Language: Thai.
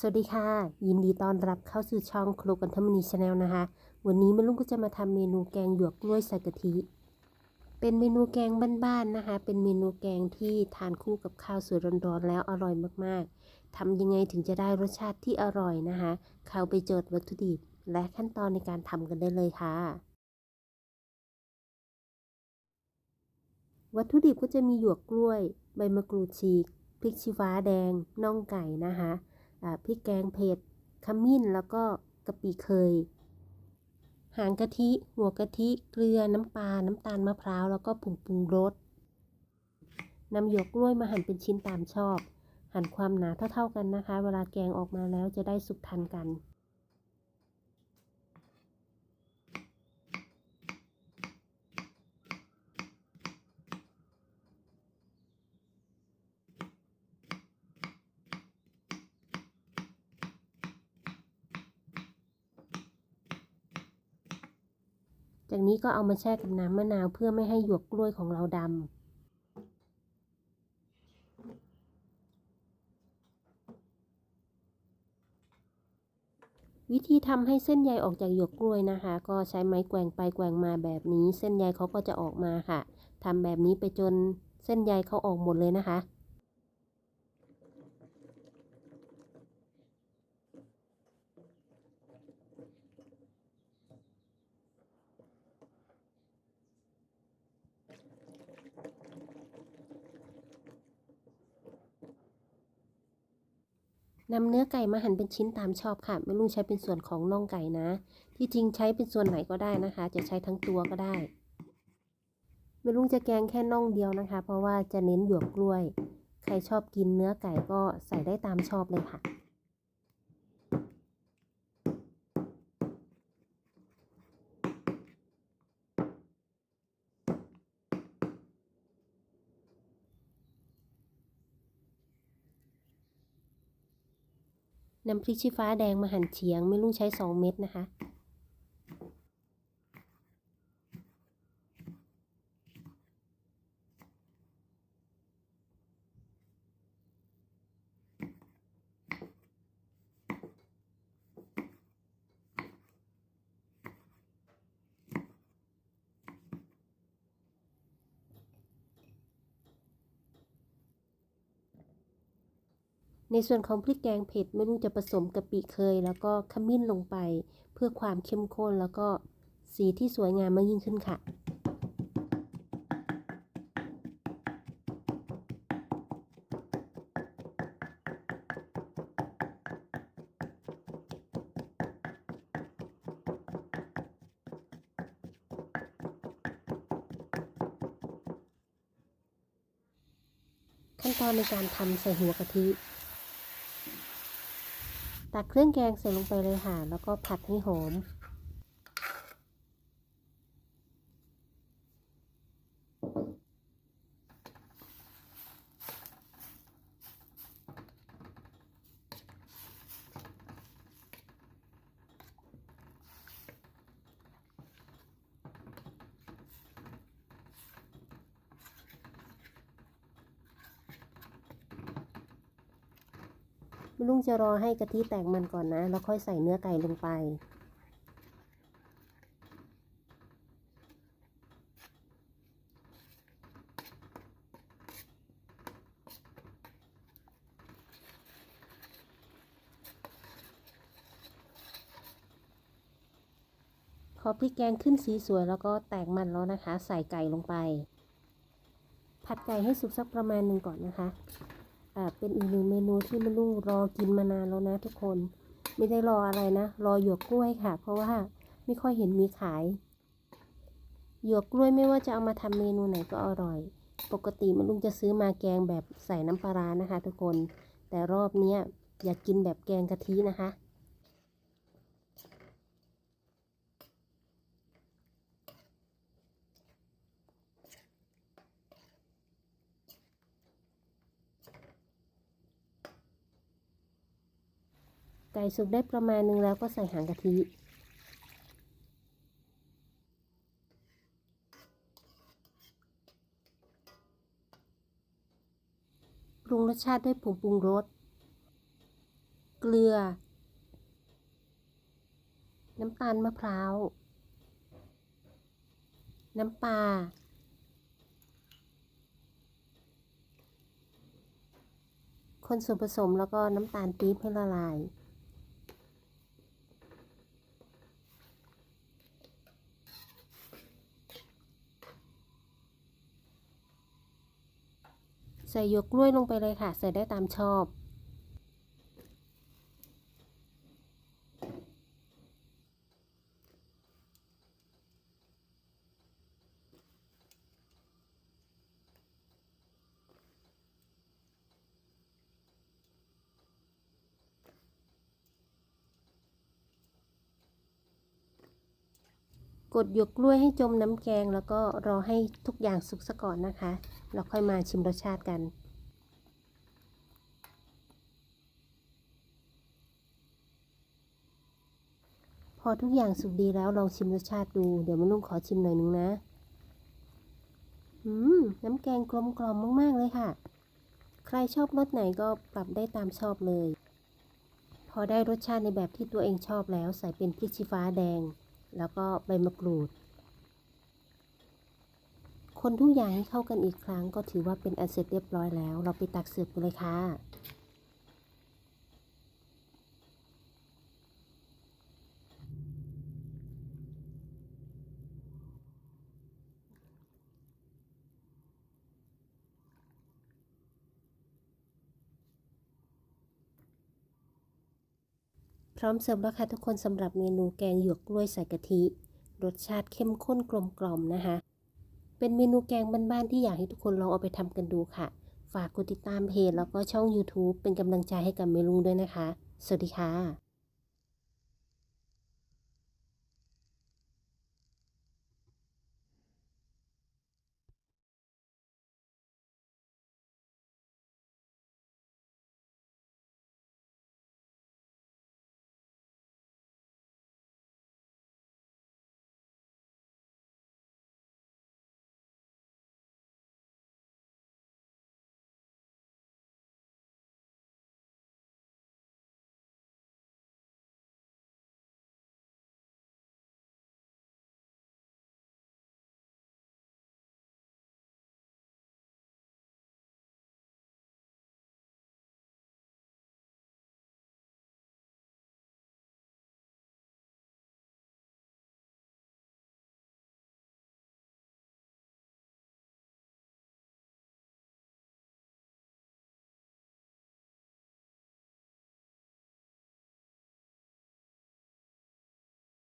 สวัสดีค่ะ ยินดีต้อนรับเข้าสู่ช่องครัวกันทมนีชาแนลนะคะ วันนี้แม่ลุงก็จะมาทำเมนูแกงหยวกกล้วยใส่กะทิ เป็นเมนูแกงบ้านๆนะคะ เป็นเมนูแกงที่ทานคู่กับข้าวสวยร้อนๆแล้วอร่อยมากๆทำยังไงถึงจะได้รสชาติที่อร่อยนะคะ เข้าไปโจทย์วัตถุดิบ และขั้นตอนในการทำกันได้เลยค่ะ วัตถุดิบก็จะมีหยวกกล้วย ใบมะกรูดฉีกพริกชี้ฟ้าแดงน่องไก่นะคะ พริกแกงเผ็ดขมิ้นแล้วก็กะปิเคย หางกะทิ หัวกะทิ เกลือ น้ำปลา น้ำตาลมะพร้าว แล้วก็ผงปรุงรสนำหยวกกล้วยมาหั่นเป็นชิ้นตามชอบ หั่นความหนาเท่าๆกันนะคะ เวลาแกงออกมาแล้วจะได้สุกทันกัน จากนี้ก็เอามาแช่กับน้ำมะนาวเพื่อไม่ให้หยวกกล้วยของเราดำวิธีทำให้เส้นใยออกจากหยวกกล้วยนะคะ ก็ใช้ไม้แกว่งไปแกว่งมาแบบนี้ เส้นใยเขาก็จะออกมาค่ะทำแบบนี้ไปจนเส้นใยเขาออกหมดเลยนะคะ นำเนื้อไก่มาหั่นเป็นชิ้นตามชอบค่ะ ไม่ลุงใช้เป็นส่วนของน่องไก่นะ ที่จริงใช้เป็นส่วนไหนก็ได้นะคะ จะใช้ทั้งตัวก็ได้ ไม่ลุงจะแกงแค่น่องเดียวนะคะ เพราะว่าจะเน้นหยวกกล้วย ใครชอบกินเนื้อไก่ก็ใส่ได้ตามชอบเลยค่ะ นำพริกชี้ฟ้าแดงมาหั่นเฉียงไม่ลุงใช้ 2 เม็ดนะคะ ในส่วนของพริกแกงเผ็ดไม่ลุงจะผสมกะปิเคย แล้วก็ขมิ้นลงไป เพื่อความเข้มข้นแล้วก็สีที่สวยงามมากยิ่งขึ้นค่ะ ขั้นตอนในการทำใส่หัวกะทิ ตักเครื่องแกงใส่ลงไปเลยค่ะ แล้วก็ผัดให้หอม ลุงจะรอให้กะทิแตกมันก่อนนะ แล้วค่อยใส่เนื้อไก่ลงไป พอพริกแกงขึ้นสีสวยแล้วก็แตกมันแล้วนะคะ ใส่ไก่ลงไป ผัดไก่ให้สุกสักประมาณหนึ่งก่อนนะคะ่ะ เป็นอีกหนึ่งเมนูที่มันลุงรอกินมานานแล้วนะทุกคน ไม่ได้รออะไรนะ รอหยวกกล้วยค่ะ เพราะว่าไม่ค่อยเห็นมีขาย หยวกกล้วยไม่ว่าจะเอามาทำเมนูไหนก็อร่อย ปกติมันลุงจะซื้อมาแกงแบบใส่น้ำปลาร้านะคะ ทุกคน แต่รอบเนี้ยอยากกินแบบแกงกะทินะคะ ก่สุกได้ประมาณนึงแล้วก็ใส่หางกะทิปรุงรสชาติด้วยผงปรุงรส เกลือ น้ำตาลมะพร้าว น้ำปลาคนส่วนผสมแล้วก็น้ำตาลปี๊บให้ละลาย ใส่หยวกกล้วยลงไปเลยค่ะ ใส่ได้ตามชอบ ก ดหยวกกล้วยให้จมน้ำแกง แล้วก็รอให้ทุกอย่างสุกซะก่อนนะคะแล้วค่อยมาชิมรสชาติกัน พอทุกอย่างสุกดีแล้วลองชิมรสชาติดู เดี๋ยวม่ลุงขอชิมหน่อยนึงนะอืมน้ำแกงกลมกล่อมมาก ๆ เลยค่ะ ใครชอบรสไหนก็ปรับได้ตามชอบเลย พอได้รสชาติในแบบที่ตัวเองชอบแล้วใส่เป็นพริกชี้ฟ้าแดง แล้วก็ใบมะกรูด คนทุกอย่างให้เข้ากันอีกครั้งก็ถือว่าเป็นอันเสร็จเรียบร้อยแล้ว เราไปตักเสิร์ฟกันเลยค่ะ พร้อมเสิร์ฟแล้วค่ะทุกคนสำหรับเมนูแกงหยวกกล้วยใส่กะทิ รสชาติเข้มข้นกลมกล่อมนะคะ เป็นเมนูแกงบ้านๆที่อยากให้ทุกคนลองเอาไปทำกันดูค่ะ ฝากกดติดตามเพจแล้วก็ช่อง YouTube เป็นกำลังใจให้กับเมลุงด้วยนะคะ สวัสดีค่ะ